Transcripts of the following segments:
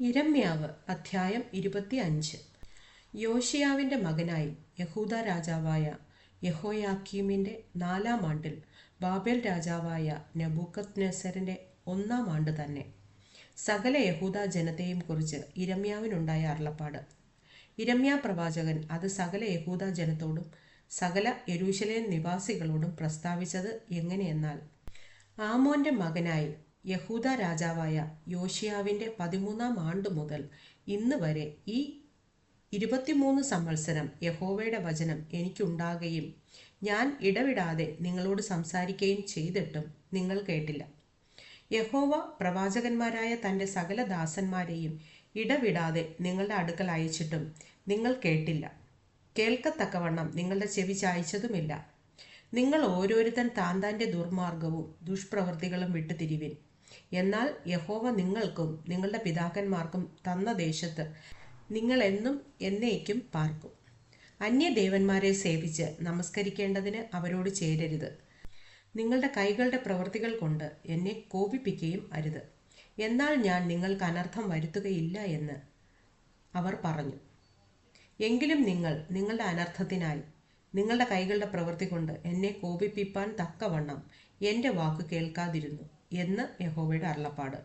ഇരമ്യാവ് അധ്യായം ഇരുപത്തി അഞ്ച് യോഷിയാവിന്റെ മകനായി യഹൂദ രാജാവായ യഹോയാക്കീമിന്റെ നാലാം ആണ്ടിൽ ബാബേൽ രാജാവായ നബൂക്കത് നെസറിന്റെ ഒന്നാം ആണ്ട് തന്നെ. സകല യഹൂദ ജനതയെയും കുറിച്ച് ഇരമ്യാവിനുണ്ടായ അരുളപ്പാട്. ഇരമ്യാ പ്രവാചകൻ അത് സകല യഹൂദ ജനത്തോടും സകല യെരൂശലേം നിവാസികളോടും പ്രസ്താവിച്ചത് എങ്ങനെയെന്നാൽ ആമോന്റെ മകനായി യഹൂദ രാജാവായ യോഷിയാവിന്റെ പതിമൂന്നാം ആണ്ട് മുതൽ ഇന്ന് വരെ ഈ ഇരുപത്തിമൂന്ന് സംവത്സരം യഹോവയുടെ വചനം എനിക്കുണ്ടാകുകയും ഞാൻ ഇടവിടാതെ നിങ്ങളോട് സംസാരിക്കുകയും ചെയ്തിട്ടും നിങ്ങൾ കേട്ടില്ല. യഹോവ പ്രവാചകന്മാരായ തന്റെ സകല ദാസന്മാരെയും ഇടവിടാതെ നിങ്ങളുടെ അടുക്കൽ അയച്ചിട്ടും നിങ്ങൾ കേട്ടില്ല. കേൾക്കത്തക്കവണ്ണം നിങ്ങളുടെ ചെവി ചായച്ചതുമില്ല. നിങ്ങൾ ഓരോരുത്തൻ താൻ താന്റെ ദുർമാർഗവും ദുഷ്പ്രവൃത്തികളും വിട്ടുതിരിവിൻ. എന്നാൽ യഹോവ നിങ്ങൾക്കും നിങ്ങളുടെ പിതാക്കന്മാർക്കും തന്ന ദേശത്ത് നിങ്ങൾ എന്നും എന്നേക്കും പാർക്കും. അന്യദേവന്മാരെ സേവിച്ച് നമസ്കരിക്കേണ്ടതിന് അവരോട് ചേരരുത്. നിങ്ങളുടെ കൈകളുടെ പ്രവൃത്തികൾ കൊണ്ട് എന്നെ കോപിപ്പിക്കുകയും അരുത്. എന്നാൽ ഞാൻ നിങ്ങൾക്ക് അനർത്ഥം വരുത്തുകയില്ല എന്ന് അവർ പറഞ്ഞു. എങ്കിലും നിങ്ങൾ നിങ്ങളുടെ അനർത്ഥത്തിനായി നിങ്ങളുടെ കൈകളുടെ പ്രവൃത്തി കൊണ്ട് എന്നെ കോപിപ്പിപ്പാൻ തക്കവണ്ണം എന്റെ വാക്ക് കേൾക്കാതിരുന്നു. എന്ന് യഹോവയുടെ അരുളപ്പാട്.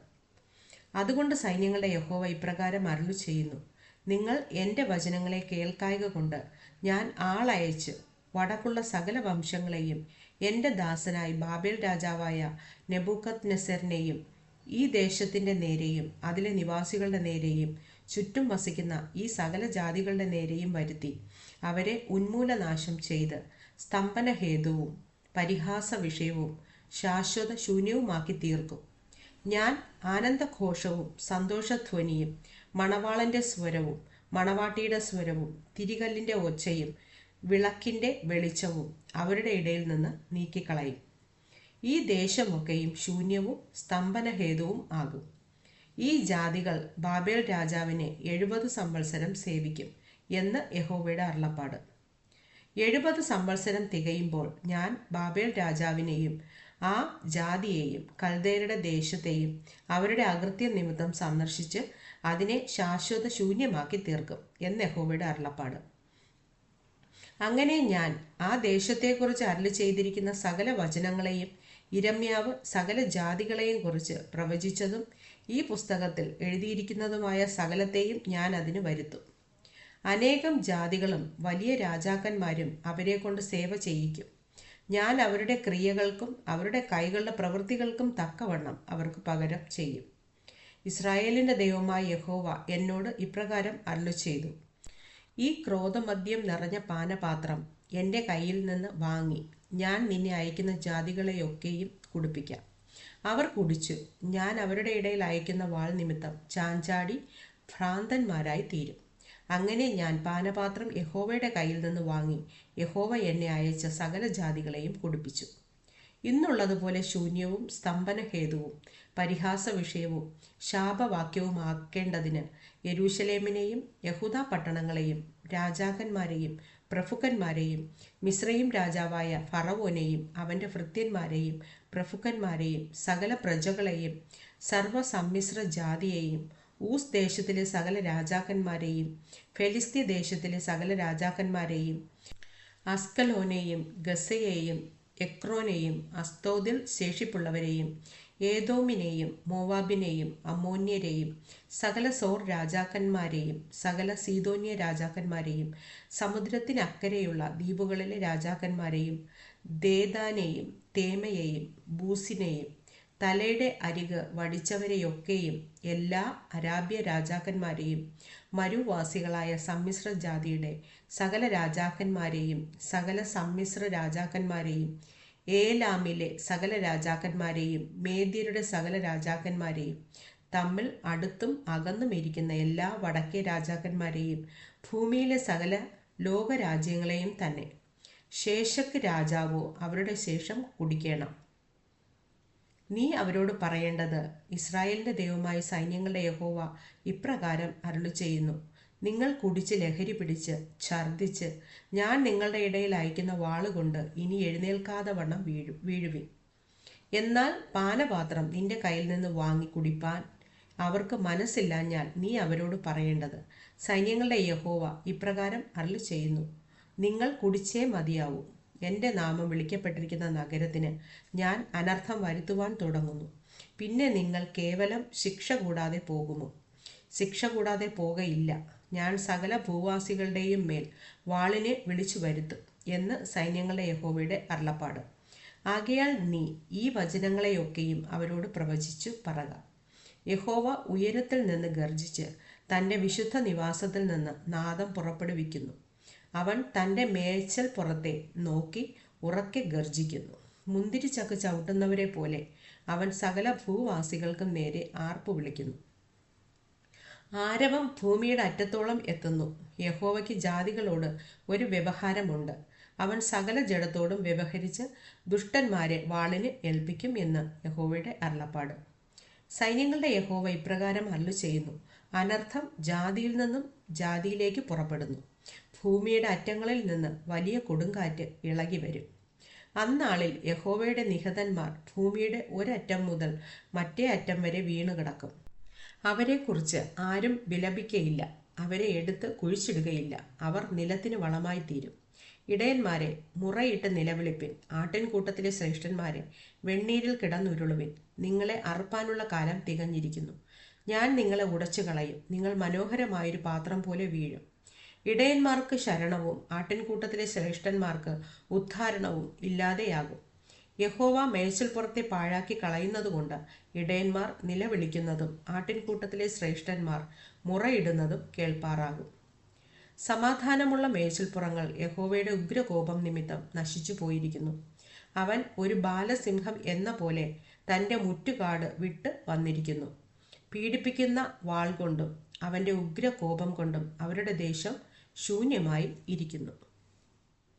അതുകൊണ്ട് സൈന്യങ്ങളുടെ യഹോവ ഇപ്രകാരം അരുളു ചെയ്യുന്നു. നിങ്ങൾ എന്റെ വചനങ്ങളെ കേൾക്കായക കൊണ്ട് ഞാൻ ആളയച്ച് വടക്കുള്ള സകല വംശങ്ങളെയും എന്റെ ദാസനായി ബാബേൽ രാജാവായ നെബൂക്കത് നെസറിനെയും ഈ ദേശത്തിന്റെ നേരെയും അതിലെ നിവാസികളുടെ നേരെയും ചുറ്റും വസിക്കുന്ന ഈ സകല ജാതികളുടെ നേരെയും വരുത്തി അവരെ ഉന്മൂലനാശം ചെയ്ത് സ്തംഭനഹേതുവും പരിഹാസ വിഷയവും ശാശ്വത ശൂന്യവുമാക്കി തീർക്കും. ഞാൻ ആനന്ദഘോഷവും സന്തോഷധ്വനിയും മണവാളന്റെ സ്വരവും മണവാട്ടിയുടെ സ്വരവും തിരികല്ലിന്റെ ഒച്ചയും വിളക്കിന്റെ വെളിച്ചവും അവരുടെ ഇടയിൽ നിന്ന് നീക്കിക്കളയും. ഈ ദേശമൊക്കെയും ശൂന്യവും സ്തംഭനഹേതുവും ആകും. ഈ ജാതികൾ ബാബേൽ രാജാവിനെ എഴുപത് സംവത്സരം സേവിക്കും എന്ന് യഹോവയുടെ അരുളപ്പാട്. എഴുപത് സംവത്സരം തികയുമ്പോൾ ഞാൻ ബാബേൽ രാജാവിനെയും ആ ജാതിയെയും കൽദേരുടെ ദേശത്തെയും അവരുടെ അകൃത്യ നിമിത്തം സന്ദർശിച്ച് അതിനെ ശാശ്വത ശൂന്യമാക്കി തീർക്കും എന്ന് യഹോവയുടെ അരുളപ്പാട്. അങ്ങനെ ഞാൻ ആ ദേശത്തെക്കുറിച്ച് അരളി ചെയ്തിരിക്കുന്ന സകല വചനങ്ങളെയും ഇരമ്യാവ് സകല ജാതികളെയും കുറിച്ച് പ്രവചിച്ചതും ഈ പുസ്തകത്തിൽ എഴുതിയിരിക്കുന്നതുമായ സകലത്തെയും ഞാൻ അതിന് വരുത്തും. അനേകം ജാതികളും വലിയ രാജാക്കന്മാരും അവരെ കൊണ്ട് സേവ ചെയ്യിക്കും. ഞാൻ അവരുടെ ക്രിയകൾക്കും അവരുടെ കൈകളുടെ പ്രവൃത്തികൾക്കും തക്കവണ്ണം അവർക്ക് പകരം ചെയ്യും. ഇസ്രായേലിന്റെ ദൈവമായ യഹോവ എന്നോട് ഇപ്രകാരം അരുളു ചെയ്തു. ഈ ക്രോധമദ്യം നിറഞ്ഞ പാനപാത്രം എന്റെ കയ്യിൽ നിന്ന് വാങ്ങി ഞാൻ നിന്നെ അയക്കുന്ന ജാതികളെയൊക്കെയും കുടിപ്പിക്കാം. അവർ കുടിച്ചു ഞാൻ അവരുടെ ഇടയിൽ അയക്കുന്ന വാൾ നിമിത്തം ചാഞ്ചാടി ഭ്രാന്തന്മാരായി തീരും. അങ്ങനെ ഞാൻ പാനപാത്രം യഹോവയുടെ കയ്യിൽ നിന്ന് വാങ്ങി യഹോവ എന്നെ അയച്ച സകല ജാതികളെയും കുടിപ്പിച്ചു. ഇന്നുള്ളതുപോലെ ശൂന്യവും സ്തംഭനഹേതുവും പരിഹാസ വിഷയവും ശാപവാക്യവുമാക്കേണ്ടതിന് യെരൂശലേമിനെയും യഹൂദ പട്ടണങ്ങളെയും രാജാക്കന്മാരെയും പ്രഭുക്കന്മാരെയും മിശ്രയും രാജാവായ ഫറവോനെയും അവന്റെ ഭൃത്യന്മാരെയും പ്രഭുക്കന്മാരെയും സകല പ്രജകളെയും സർവസമ്മിശ്ര ജാതിയെയും ഊസ് ദേശത്തിലെ സകല രാജാക്കന്മാരെയും ഫെലിസ്തീ ദേശത്തിലെ സകല രാജാക്കന്മാരെയും അസ്കലോനെയും ഗസയെയും എക്രോനെയും അസ്തോദിൽ ശേഷിപ്പുള്ളവരെയും ഏതോമിനെയും മോവാബിനെയും അമോന്യരെയും സകല സോർ രാജാക്കന്മാരെയും സകല സീതോന്യ രാജാക്കന്മാരെയും സമുദ്രത്തിനക്കരെയുള്ള ദ്വീപുകളിലെ രാജാക്കന്മാരെയും ദേദാനെയും തേമയെയും ബൂസിനെയും തലയുടെ അരിക് വടിച്ചവരെയൊക്കെയും എല്ലാ അരാബ്യ രാജാക്കന്മാരെയും മരുവാസികളായ സമ്മിശ്ര ജാതിയുടെ സകല രാജാക്കന്മാരെയും സകല സമ്മിശ്ര രാജാക്കന്മാരെയും ഏലാമിലെ സകല രാജാക്കന്മാരെയും മേദ്യരുടെ സകല രാജാക്കന്മാരെയും തമ്മിൽ അടുത്തും അകന്നും ഇരിക്കുന്ന എല്ലാ വടക്കേ രാജാക്കന്മാരെയും ഭൂമിയിലെ സകല ലോകരാജ്യങ്ങളെയും തന്നെ. ശേഷക്ക് രാജാവോ അവരുടെ ശേഷം കുടിക്കണം. നീ അവരോട് പറയേണ്ടത് ഇസ്രായേലിന്റെ ദൈവമായ സൈന്യങ്ങളുടെ യഹോവ ഇപ്രകാരം അരുളി ചെയ്യുന്നു നിങ്ങൾ കുടിച്ച് ലഹരി പിടിച്ച് ഛർദിച്ച് ഞാൻ നിങ്ങളുടെ ഇടയിൽ അയക്കുന്ന വാളുകൊണ്ട് ഇനി എഴുന്നേൽക്കാതെ വണ്ണം വീഴു വീഴുവിൻ. എന്നാൽ പാനപാത്രം നിന്റെ കയ്യിൽ നിന്ന് വാങ്ങി കുടിപ്പാൻ അവർക്ക് മനസ്സില്ലാഞ്ഞാൽ നീ അവരോട് പറയേണ്ടത് സൈന്യങ്ങളുടെ യഹോവ ഇപ്രകാരം അരുളി ചെയ്യുന്നു നിങ്ങൾ കുടിച്ചേ മതിയാവൂ. എന്റെ നാമം വിളിക്കപ്പെട്ടിരിക്കുന്ന നഗരത്തിന് ഞാൻ അനർത്ഥം വരുത്തുവാൻ തുടങ്ങുന്നു. പിന്നെ നിങ്ങൾ കേവലം ശിക്ഷ കൂടാതെ പോകുമോ? ശിക്ഷ കൂടാതെ പോകയില്ല. ഞാൻ സകല ഭൂവാസികളുടെയും മേൽ വാളിനെ വിളിച്ചു വരുത്തും എന്ന് സൈന്യങ്ങളുടെ യഹോവയുടെ അരുളപ്പാട്. ആകയാൽ നീ ഈ വചനങ്ങളെയൊക്കെയും അവരോട് പ്രവചിച്ചു പറക. യഹോവ ഉയരത്തിൽ നിന്ന് ഗർജിച്ച് തന്റെ വിശുദ്ധ നിവാസത്തിൽ നിന്ന് നാദം പുറപ്പെടുവിക്കുന്നു. അവൻ തന്റെ മേച്ചൽ പുറത്തെ നോക്കി ഉറക്കെ ഗർജിക്കുന്നു മുന്തിരിച്ചക്ക് ചവിട്ടുന്നവരെ പോലെ അവൻ സകല ഭൂവാസികൾക്കും നേരെ ആർപ്പ് വിളിക്കുന്നു. ആരവം ഭൂമിയുടെ അറ്റത്തോളം എത്തുന്നു. യഹോവയ്ക്ക് ജാതികളോട് ഒരു വ്യവഹാരമുണ്ട്. അവൻ സകല ജഡത്തോടും വ്യവഹരിച്ച് ദുഷ്ടന്മാരെ വാളിന് ഏൽപ്പിക്കും എന്ന് യഹോവയുടെ അരുളപ്പാട്. സൈന്യങ്ങളുടെ യഹോവ ഇപ്രകാരം അല്ലു ചെയ്യുന്നു അനർത്ഥം ജാതിയിൽ നിന്നും ജാതിയിലേക്ക് പുറപ്പെടുന്നു. ഭൂമിയുടെ അറ്റങ്ങളിൽ നിന്ന് വലിയ കൊടുങ്കാറ്റ് ഇളകി വരും അന്നാളിൽ യഹോവയുടെ നിഹതന്മാർ ഭൂമിയുടെ ഒരറ്റം മുതൽ മറ്റേ അറ്റം വരെ വീണു കിടക്കും അവരെക്കുറിച്ച് ആരും വിലപിക്കയില്ല. അവരെ എടുത്ത് കുഴിച്ചിടുകയില്ല. അവർ നിലത്തിന് വളമായി തീരും ഇടയന്മാരെ മുറയിട്ട് നിലവിളിപ്പിൻ. ആട്ടിൻകൂട്ടത്തിലെ ശ്രേഷ്ഠന്മാരെ വെണ്ണീരിൽ കിടന്നുരുളുവിൻ. നിങ്ങളെ അറുപ്പാനുള്ള കാലം തികഞ്ഞിരിക്കുന്നു. ഞാൻ നിങ്ങളെ ഉടച്ചു കളയും നിങ്ങൾ മനോഹരമായൊരു പാത്രം പോലെ വീഴും. ഇടയന്മാർക്ക് ശരണവും ആട്ടിൻകൂട്ടത്തിലെ ശ്രേഷ്ഠന്മാർക്ക് ഉദ്ധാരണവും ഇല്ലാതെയാകും. യഹോവ മേച്ചിൽപ്പുറത്തെ പാഴാക്കി കളയുന്നതുകൊണ്ട് ഇടയന്മാർ നിലവിളിക്കുന്നതും ആട്ടിൻകൂട്ടത്തിലെ ശ്രേഷ്ഠന്മാർ മുറയിടുന്നതും കേൾപ്പാറാകും. സമാധാനമുള്ള മേച്ചിൽപ്പുറങ്ങൾ യഹോവയുടെ ഉഗ്രകോപം നിമിത്തം നശിച്ചു പോയിരിക്കുന്നു. അവൻ ഒരു ബാലസിംഹം എന്ന പോലെ തന്റെ മുറ്റുകാട് വിട്ട് വന്നിരിക്കുന്നു. പീഡിപ്പിക്കുന്ന വാൾ കൊണ്ടും അവന്റെ ഉഗ്രകോപം കൊണ്ടും അവരുടെ ദേശം ശൂന്യമായി ഇരിക്കുന്നു.